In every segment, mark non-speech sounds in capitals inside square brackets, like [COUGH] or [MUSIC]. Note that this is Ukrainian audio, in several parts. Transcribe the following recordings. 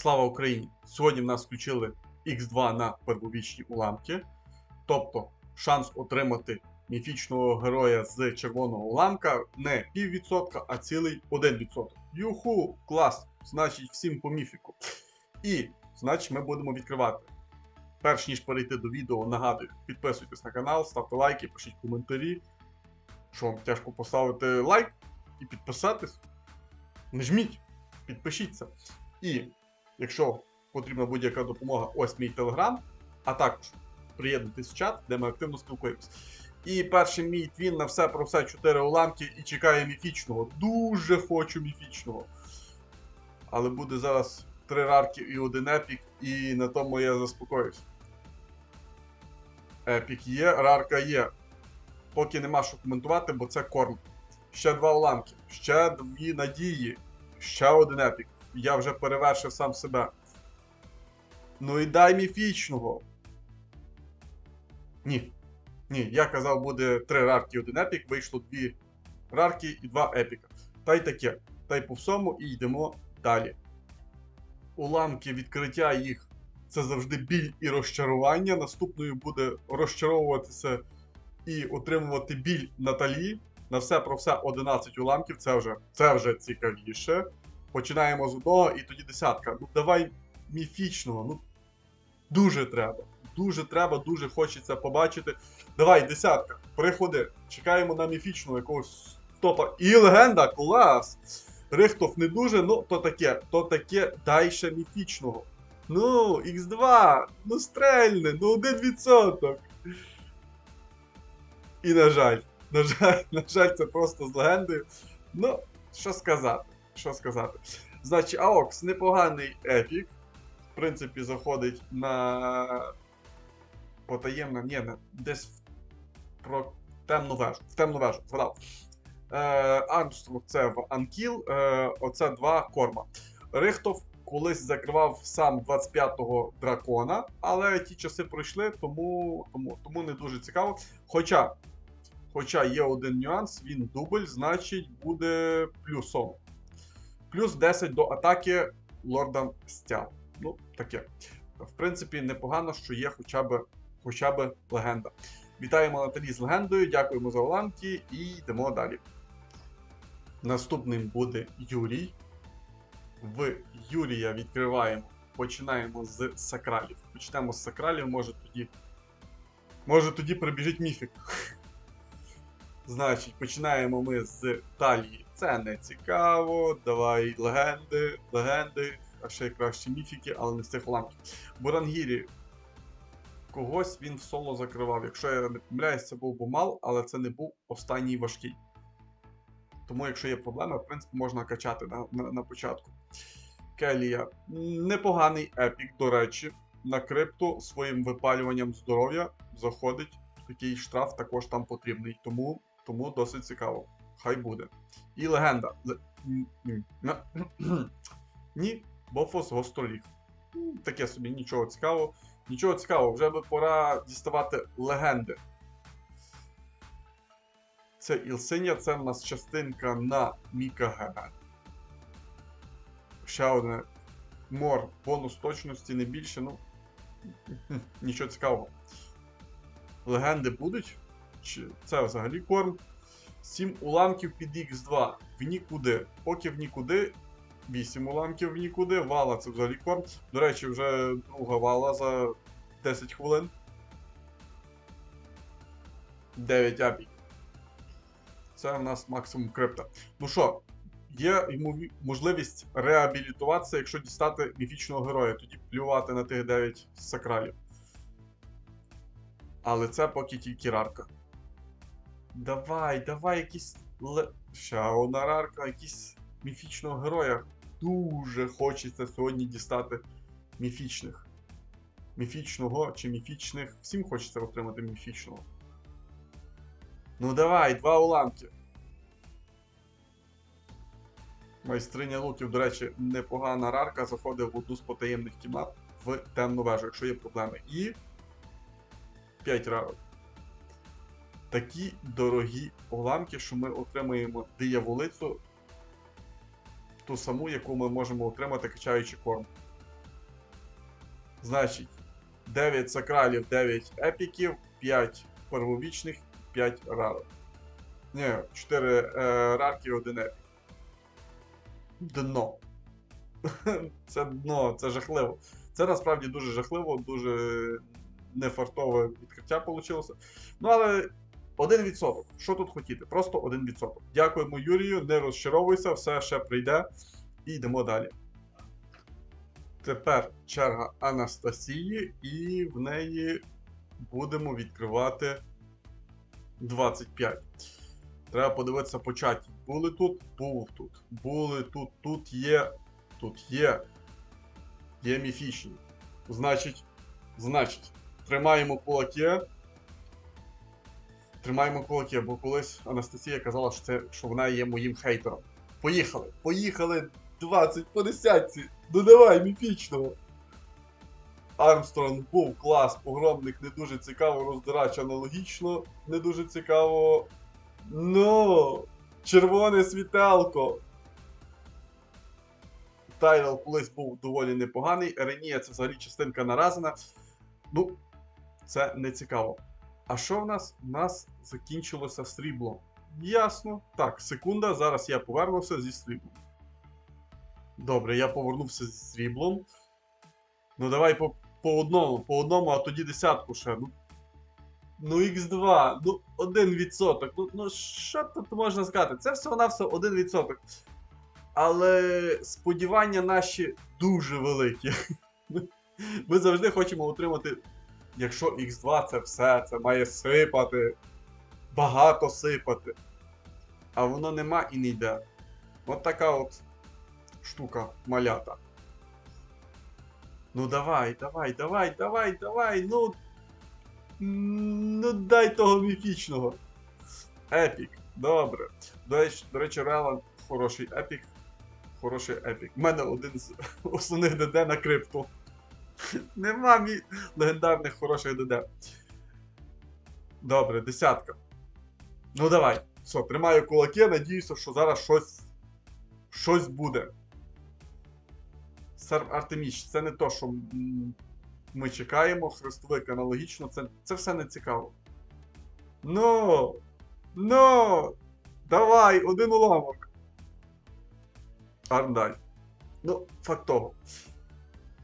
Слава Україні! Сьогодні в нас включили X2 на первовічні уламки. Тобто шанс отримати міфічного героя з червоного уламка не піввідсотка, а цілий 1%. Юху, клас! Значить, всім по міфіку. І, значить, ми будемо відкривати. Перш ніж перейти до відео, нагадую, підписуйтесь на канал, ставте лайки, пишіть коментарі. Що вам тяжко поставити лайк і підписатись? Нажміть, підпишіться. І якщо потрібна будь-яка допомога, ось мій телеграм, а також приєднуйтесь в чат, де ми активно спілкуємось. І перший мій твін на все про все 4 уламки і чекає міфічного. Дуже хочу міфічного. Але буде зараз три рарки і один епік, і на тому я заспокоюсь. Епік є, рарка є. Поки нема що коментувати, бо це корм. Ще два уламки, ще дві надії, ще один епік. Я вже перевершив сам себе. Ну і дай міфічного. Ні. Ні, я казав, буде три рарки і один епік, вийшло дві рарки і два епіка. Та й таке. Та й по всьому і йдемо далі. Уламки відкриття їх це завжди біль і розчарування. Наступною буде розчаровуватися і отримувати біль Наталі. На все про все 11 уламків. Це вже, це вже цікавіше. Починаємо з одного і тоді десятка. Ну давай міфічного. Ну дуже треба. Дуже треба, дуже хочеться побачити. Давай, десятка. Приходи. Чекаємо на міфічного якогось топа. І легенда, клас! Рихтов не дуже, ну то таке, то таке, дай ще міфічного. Ну, Х2, ну стрельне, ну 1%. І на жаль, на жаль, [LAUGHS] на жаль, це просто з легендою. Ну, що сказати, що сказати. Значить, Аокс непоганий епік. В принципі, заходить на потаємне, ні, не, десь в, про темну вежу. В темну вежу, згадав. Е, Армстронг це в Анкіл, е, оце два корма. Рихтов колись закривав сам 25-го дракона, але ті часи пройшли, тому, тому, тому не дуже цікаво. Хоча, хоча є один нюанс, він дубль, значить буде плюсом. Плюс 10 до атаки лордам стяг. Ну, таке. В принципі, непогано, що є хоча б, хоча б легенда. Вітаємо Наталі з легендою, дякуємо за уламки і йдемо далі. Наступним буде Юрій. В Юрія відкриваємо. Починаємо з сакралів. Почнемо з сакралів, може тоді. Може тоді прибіжить міфік. [LAUGHS] Значить, починаємо ми з талії. Це не цікаво. Давай легенди, легенди, а ще краще міфіки, але не з цих уламків. Бурангірі. Когось він в соло закривав. Якщо я не помиляюсь, це був Бумал, але це не був останній важкий. Тому, якщо є проблеми, в принципі, можна качати на, на, на початку. Келія. Непоганий епік, до речі, на крипту своїм випалюванням здоров'я заходить. Такий штраф також там потрібний. Тому, тому досить цікаво. Хай буде. І легенда. [CLEARS THROAT] Ні, Бофос Гостроліг. М, Таке собі нічого цікавого. Нічого цікавого, вже би пора діставати легенди. Це Ілсиня, це в нас частинка на Міка ГГ. Ще одне мор, бонус точності не більше, ну. Нічого цікавого. Легенди будуть? Чи це взагалі корм? 7 уламків під Х2 в нікуди. Поки в нікуди. 8 уламків в нікуди. Вала це взагалі корм. До речі, вже друга вала за 10 хвилин. 9 апій. Це в нас максимум крипта. Ну що, є йому можливість реабілітуватися, якщо дістати міфічного героя, тоді плювати на тих 9 сакралів. Але це поки тільки рарка. Давай, давай якісь. Ле... Ще одна рарка, якийсь міфічного героя. Дуже хочеться сьогодні дістати міфічних. Міфічного чи міфічних. Всім хочеться отримати міфічного. Ну давай, два уламки. Майстриня луків, до речі, непогана рарка заходить в одну з потаємних кімнат в темну вежу, якщо є проблеми. І 5 рарок. Такі дорогі уламки, що ми отримуємо дияволицю, ту саму, яку ми можемо отримати, качаючи корм. Значить, 9 сакралів, 9 епіків, 5 первовічних, 5 рарок. Ні, 4 е, рарки, 1 епік. Дно. [LAUGHS] Це дно, це жахливо. Це насправді дуже жахливо, дуже нефартове відкриття вийшло. Ну, але 1%. Що тут хотіти? Просто 1%. Дякуємо Юрію, не розчаровуйся, все ще прийде. І йдемо далі. Тепер черга Анастасії, і в неї будемо відкривати 25. Треба подивитися по чаті. Були тут, був тут. Були тут, тут є. Тут є. Є міфічні. Значить, значить, тримаємо кулаки. Тримаємо кулаки, бо колись Анастасія казала, що, це, що вона є моїм хейтером. Поїхали! Поїхали 20 по десятці! Ну давай, міфічного! Армстронг був клас, погромник не дуже цікаво, роздирач аналогічно, не дуже цікаво. Ну, червоне світелко. Тайрел колись був доволі непоганий. Еренія це взагалі частинка наразена. Ну, це не цікаво. А що в нас? У нас закінчилося срібло. Ясно. Так, секунда, зараз я повернувся зі сріблом. Добре, я повернувся зі сріблом. Ну, давай по, по одному, по одному, а тоді десятку ще. Ну, ну X2, ну 1%. Ну, ну що тут можна сказати? Це всього-навсього 1%. Але сподівання наші дуже великі. [LAUGHS] Ми завжди хочемо отримати. Якщо X2 це все, це має сипати, багато сипати. А воно нема і не йде. От така от штука малята. Ну давай, давай, давай, давай, давай, ну. Ну дай того міфічного. Епік. Добре. До речі, до речі, Релан хороший епік. Хороший епік. У мене один з [LAUGHS] основних ДД на крипту. [LAUGHS] Нема мі... легендарних хороших ДД. Добре, десятка. Ну давай. Все, тримаю кулаки, надіюся, що зараз щось. Щось буде. Сер Артеміч, це не то, що ми чекаємо. Хрестовик аналогічно, це, це все не цікаво. Ну! Ну! Давай, один уламок. Арндаль. Ну, факт того.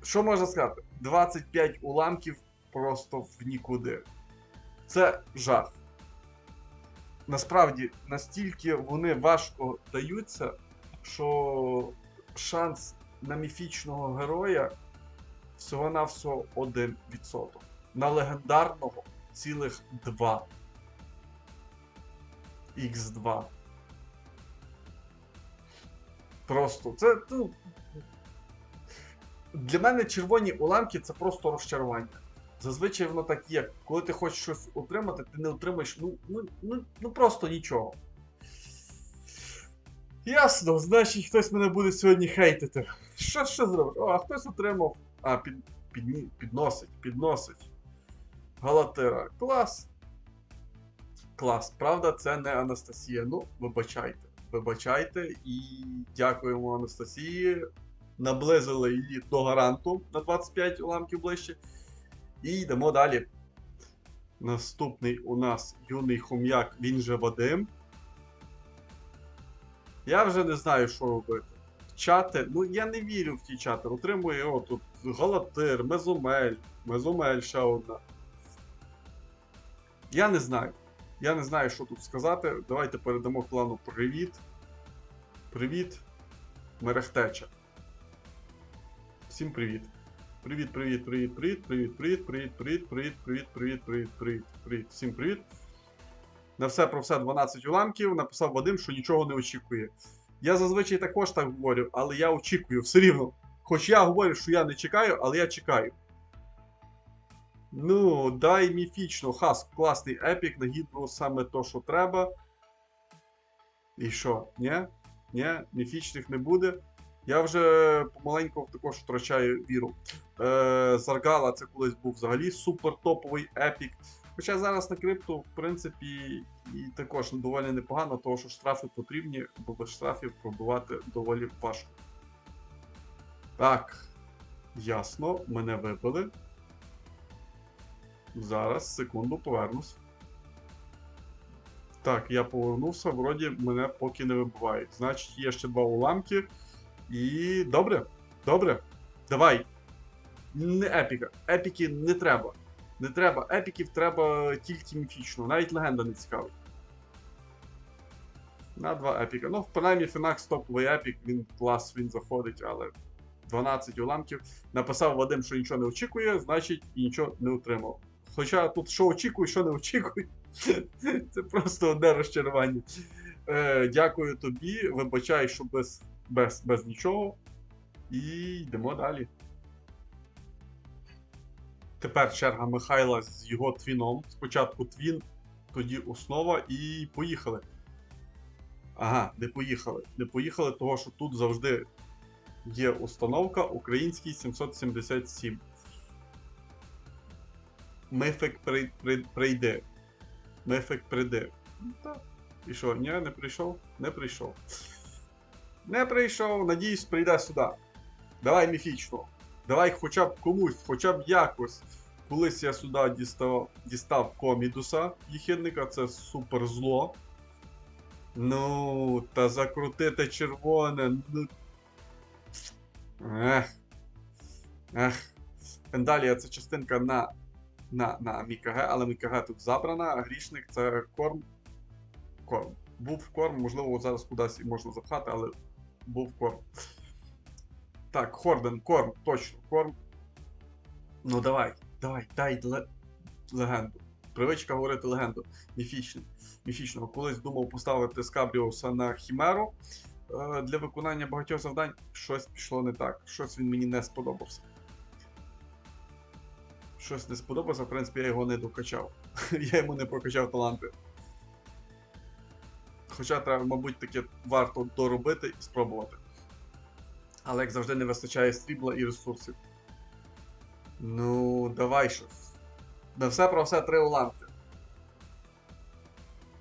Що можна сказати? 25 уламків просто в нікуди. Це жах. Насправді, настільки вони важко даються, що шанс на міфічного героя всього-навсього 1%. На легендарного цілих 2. Х2. Просто це. Ну, для мене червоні уламки це просто розчарування. Зазвичай воно так є. Коли ти хочеш щось отримати, ти не отримаєш ну, ну, ну, ну просто нічого. Ясно, значить хтось мене буде сьогодні хейтити. Що що зробиш? О, а хтось отримав. А, під, під, підносить, підносить. Галатера. Клас. Клас. Правда, це не Анастасія. Ну, вибачайте. Вибачайте і дякуємо Анастасії. Наблизили її до гаранту на 25 уламків ближче. І йдемо далі. Наступний у нас юний хом'як, він же Вадим. Я вже не знаю, що робити. Чати, ну я не вірю в ті чати. Отримує о, тут Галатир, Мезомель, Мезомель ще одна. Я не знаю. Я не знаю, що тут сказати. Давайте передамо клану привіт. Привіт, мерехтеча. Всім привіт. Привіт, привіт, привіт, привіт, привіт, привіт, привіт, привіт, привіт, привіт, привіт, привіт, привіт, привіт. Всім привіт. На все про все 12 уламків. Написав Вадим, що нічого не очікує. Я зазвичай також так говорю, але я очікую все рівно. Хоч я говорю, що я не чекаю, але я чекаю. Ну, дай міфічно. Хас, класний епік, на гідру саме то, що треба. І що? Ні? Ні, міфічних не буде. Я вже помаленьку також втрачаю віру. Е, Заргала це колись був взагалі супер топовий епік. Хоча зараз на крипту, в принципі, і також доволі непогано, тому що штрафи потрібні, бо без штрафів пробувати доволі важко. Так. Ясно, мене вибили. Зараз, секунду, повернусь. Так, я повернувся, вроді мене поки не вибивають. Значить, є ще два уламки. І добре, добре. Давай. Не епіка. Епіки не треба. Не треба. Епіків треба тільки міфічно. Навіть легенда не цікавить. На два епіка. Ну, принаймні, Фінакс топовий епік, він клас, він заходить, але 12 уламків. Написав Вадим, що нічого не очікує, значить і нічого не отримав. Хоча тут що очікую, що не очікую. [LAUGHS] Це просто одне розчарування. Е, дякую тобі. Вибачай, що без, без, без нічого. І йдемо далі. Тепер черга Михайла з його твіном. Спочатку твін, тоді основа, і поїхали. Ага, не поїхали. Не поїхали, того що тут завжди є установка український 777. Мифик при, при, прийде. Мифик прийде. Ну, так. І що, ні, не прийшов? Не прийшов. Не прийшов, надіюсь, прийде сюди. Давай міфічно. Давай хоча б комусь, хоча б якось. Колись я сюди дістав, дістав комідуса їхідника, це супер зло. Ну, та закрутити червоне. Ну. Ех. Ех. Пендалія це частинка на, на, на Мікаге, але Мікаге тут забрана, а грішник це корм. Корм. Був корм, можливо, зараз кудись і можна запхати, але був корм. Так, Хорден, корм, точно, корм. Ну давай, давай, дай ле- легенду. Привичка говорити легенду. Міфічний. Міфічного. Колись думав поставити Скабріуса на Хімеру е, для виконання багатьох завдань. Щось пішло не так. Щось він мені не сподобався. Щось не сподобалося, в принципі, я його не докачав. [LAUGHS] я йому не прокачав таланти. Хоча треба, мабуть, таке варто доробити і спробувати. Але як завжди не вистачає срібла і ресурсів. Ну, давай щось. На все про все три уламки.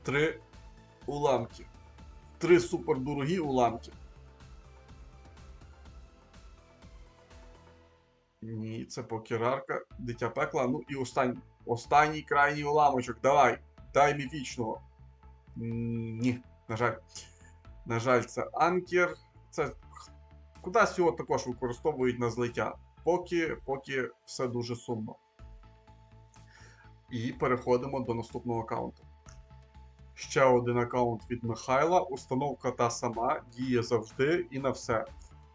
Три уламки. Три супердорогі уламки. Ні, це покерарка, дитя пекла. Ну і останній. Останній крайній уламочок. Давай. Дай міфічного. Ні, на жаль. На жаль, це анкер. Це кудись його також використовують на злиття. Поки, поки все дуже сумно. І переходимо до наступного аккаунту. Ще один аккаунт від Михайла. Установка та сама, діє завжди і на все.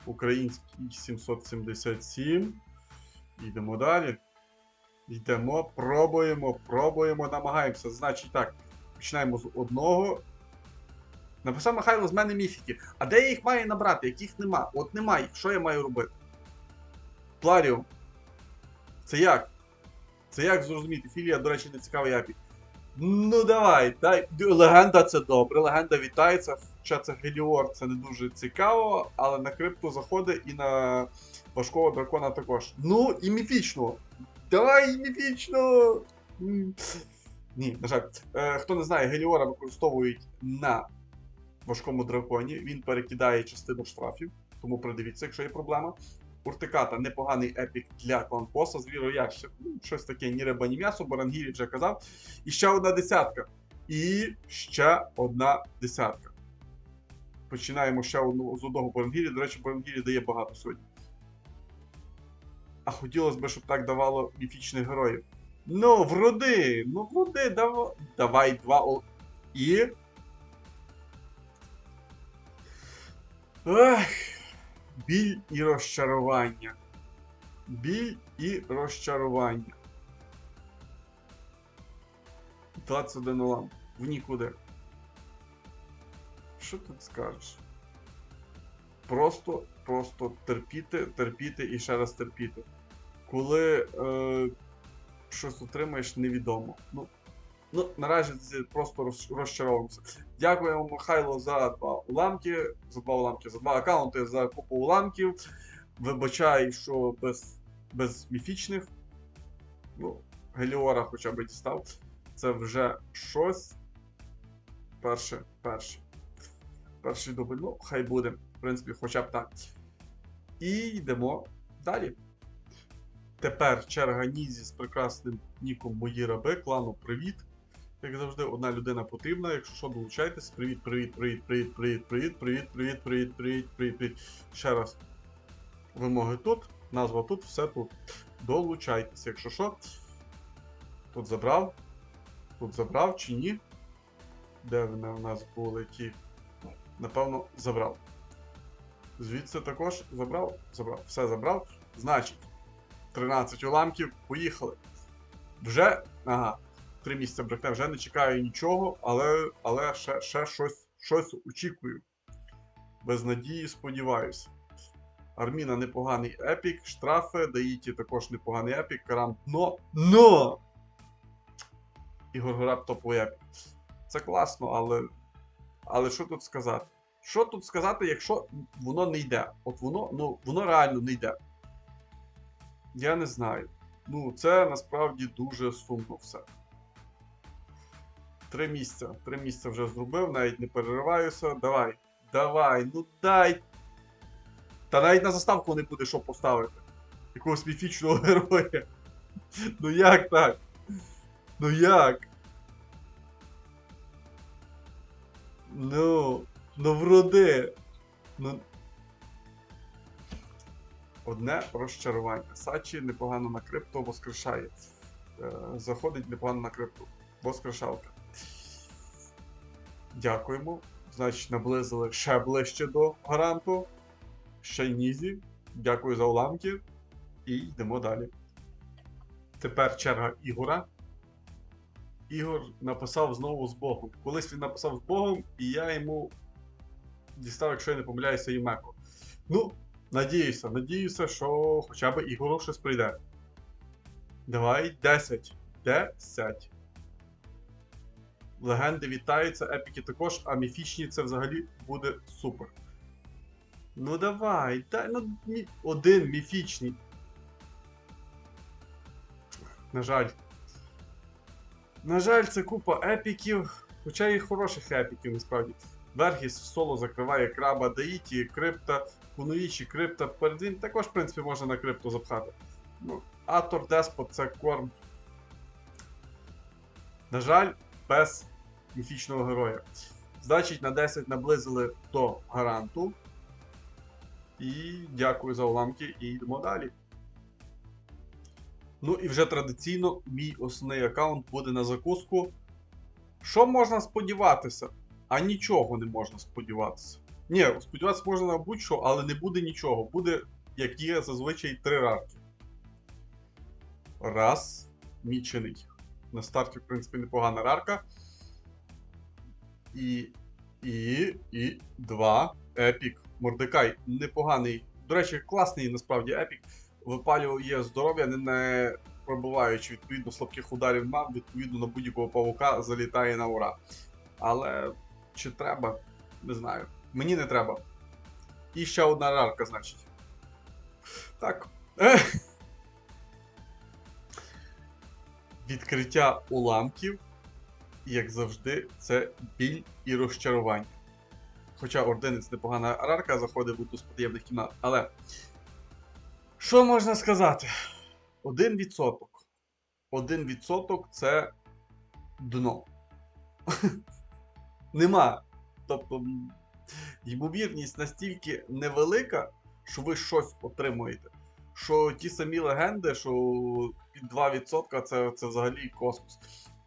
Український 777. Йдемо далі. Йдемо, пробуємо, пробуємо, намагаємося. Значить так, починаємо з одного. Написав Михайло з мене міфіки. А де я їх маю набрати? Яких нема? От немає їх. Що я маю робити? Пларіум. Це як? Це як зрозуміти? Філія, до речі, не цікавий апі. Ну давай, дай. Легенда це добре, легенда вітається. Хоча це Геліор, це не дуже цікаво, але на крипту заходить і на важкого дракона також. Ну, і міфічного. Давай міфічно! Ні, на жаль. Е, хто не знає, Геліора використовують на важкому драконі. Він перекидає частину штрафів, тому придивіться, якщо є проблема. Уртиката непоганий епік для кланбоса, звіроящик. Ну, щось таке, ні риба, ні м'ясо, Барангірі вже казав. І ще одна десятка. І ще одна десятка. Починаємо ще одну з одного Барангірі. До речі, Барангірі дає багато сьогодні. А хотілося б, щоб так давало міфічних героїв. Ну, вроди! Ну, вроди, дав... давай два ол... І. Ех, біль і розчарування. Біль і розчарування. 21 улам. В нікуди. Що тут скажеш? Просто, просто терпіти, терпіти і ще раз терпіти. Коли е, щось отримаєш, невідомо. Ну, ну наразі це просто роз- розчаровуємося. Дякуємо Михайло за два уламки, за два уламки, за два аккаунти, за купу уламків. Вибачай, що без, без міфічних. Ну, Геліора хоча б дістав. Це вже щось. Перше, перше. Перший дубль, ну, хай буде. В принципі, хоча б так. І йдемо далі. Тепер черга Нізі з прекрасним ніком Мої раби, клану Привіт. Як завжди, одна людина потрібна. Якщо що, долучайтесь. Привіт, привіт, привіт, привіт, привіт, привіт, привіт, привіт, привіт, привіт, привіт, привіт. Ще раз. Вимоги тут, назва тут, все тут. Долучайтесь, якщо що. Тут забрав. Тут забрав чи ні? Де вони у нас були ті? Напевно, забрав. Звідси також забрав? Забрав. Все забрав. Значить, 13 уламків, поїхали. Вже. Ага. Три місяця брехне, вже не чекаю нічого, але, але ще, ще щось, щось очікую. Без надії сподіваюся. Арміна непоганий епік, штрафи, Даїті також непоганий епік, Карам дно. Но! Ігор Гораб топовий епік. Це класно, але. Але що тут сказати? Що тут сказати, якщо воно не йде? От воно, ну, воно реально не йде. Я не знаю. Ну, це насправді дуже сумно все. Три місця. Три місця вже зробив, навіть не перериваюся. Давай. Давай, ну дай. Та навіть на заставку не буде що поставити. Якогось міфічного [LAUGHS] героя. Ну як так? Ну як? Ну, ну вроди. Ну. Одне розчарування. Сачі непогано на крипто воскрешає. Е, заходить непогано на крипту. Воскрешалка. Дякуємо. Значить, наблизили ще ближче до гаранту. Ще й нізі. Дякую за уламки. І йдемо далі. Тепер черга Ігора. Ігор написав знову з Богом. Колись він написав з Богом, і я йому дістав, якщо я не помиляюся, Імеко. Ну, надіюся, надіюся, що хоча б Ігору щось прийде. Давай 10. 10. Легенди вітаються, епіки також, а міфічні це взагалі буде супер. Ну давай, дай ну мі... один міфічний. На жаль. На жаль, це купа епіків, хоча і хороших епіків, насправді. Вергіс в соло закриває краба Даїті, крипта, Кунуїчі, крипта. Перед він також, в принципі, можна на крипту запхати. Ну, Атор Деспот це корм. На жаль, без міфічного героя. Значить, на 10 наблизили до гаранту. І дякую за уламки, і йдемо далі. Ну і вже традиційно мій основний аккаунт буде на закуску. Що можна сподіватися? А нічого не можна сподіватися. Ні, сподіватися можна на будь-що, але не буде нічого. Буде, як є зазвичай, три рарки. Раз. Мічений. На старті, в принципі, непогана рарка. І. І. І. Два. Епік. Мордекай. Непоганий. До речі, класний насправді епік. Випалює здоров'я, не, не пробуваючи відповідно слабких ударів мав, відповідно на будь-якого павука залітає на ура. Але чи треба? Не знаю. Мені не треба. І ще одна рарка, значить. Так. [LAUGHS] Відкриття уламків, як завжди, це біль і розчарування. Хоча ординець непогана рарка заходить в одну з потаємних кімнат. Але. Що можна сказати? Один відсоток. Один відсоток це дно. [LAUGHS] Нема. Тобто, ймовірність настільки невелика, що ви щось отримуєте. Що ті самі легенди, що під 2% це, це взагалі космос.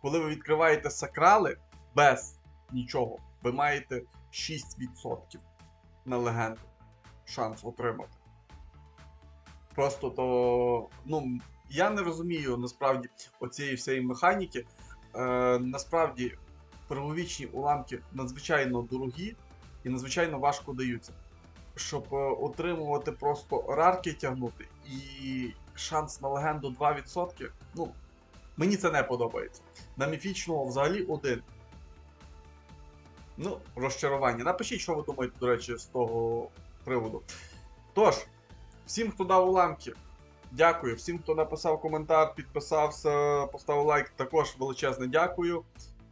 Коли ви відкриваєте сакрали без нічого, ви маєте 6% на легенду шанс отримати. Просто то. Ну, я не розумію насправді оцієї всієї механіки. Е, насправді, первовічні уламки надзвичайно дорогі і надзвичайно важко даються. Щоб е, отримувати просто рарки тягнути і шанс на легенду 2%, ну, мені це не подобається. На міфічного взагалі один. Ну, розчарування. Напишіть, що ви думаєте, до речі, з того приводу. Тож, всім, хто дав уламки, дякую. Всім, хто написав коментар, підписався, поставив лайк, також величезне дякую.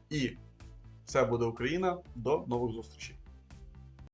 І все буде Україна. До нових зустрічей.